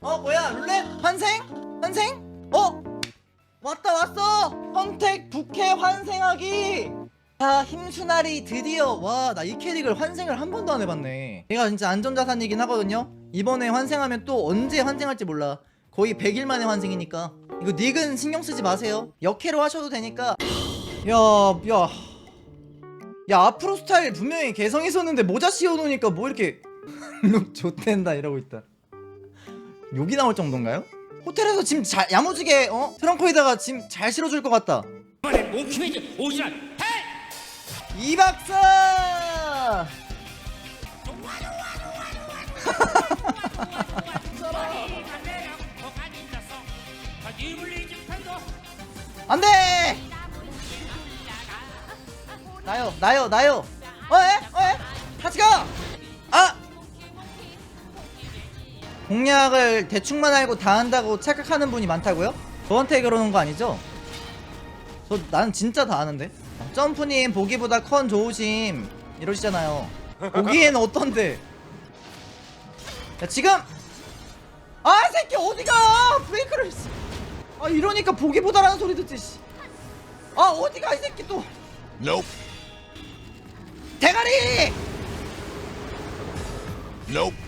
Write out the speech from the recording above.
어 뭐야 룰렛? 환생? 환생? 어? 왔다 왔어! 선택 부캐 환생하기! 아 힘수나리 드디어. 와 나 이 캐릭을 환생을 한 번도 안 해봤네. 얘가 진짜 안전자산이긴 하거든요? 이번에 환생하면 또 언제 환생할지 몰라. 거의 100일 만에 환생이니까. 이거 닉은 신경 쓰지 마세요. 역캐로 하셔도 되니까. 야야. 야 앞으로 스타일 분명히 개성 있었는데 모자 씌워놓으니까 뭐 이렇게 룩 좋댄다 이러고 있다 욕이 나올 정도인가요? 호텔에서 짐잘 야무지게 어? 트렁크에다가 짐 잘 실어줄 것 같다. 이번에 몽키메이즈 오지랖. 헤이! 이 박사! 안 돼! 나요 나요 나요. 어 에? 어 에? 같이 가 공략을 대충만 알고 다 한다고 착각하는 분이 많다고요? 저한테 그러는 거 아니죠? 저 나는 진짜 다 아는데 점프님 보기보다 컨 좋으심 이러시잖아요 보기에는 어떤데 야 지금 아이 새끼 어디가 브레이크를 씨. 아 이러니까 보기보다라는 소리 듣지 씨. 아 어디가 이 새끼 또 Nope. 대가리 Nope.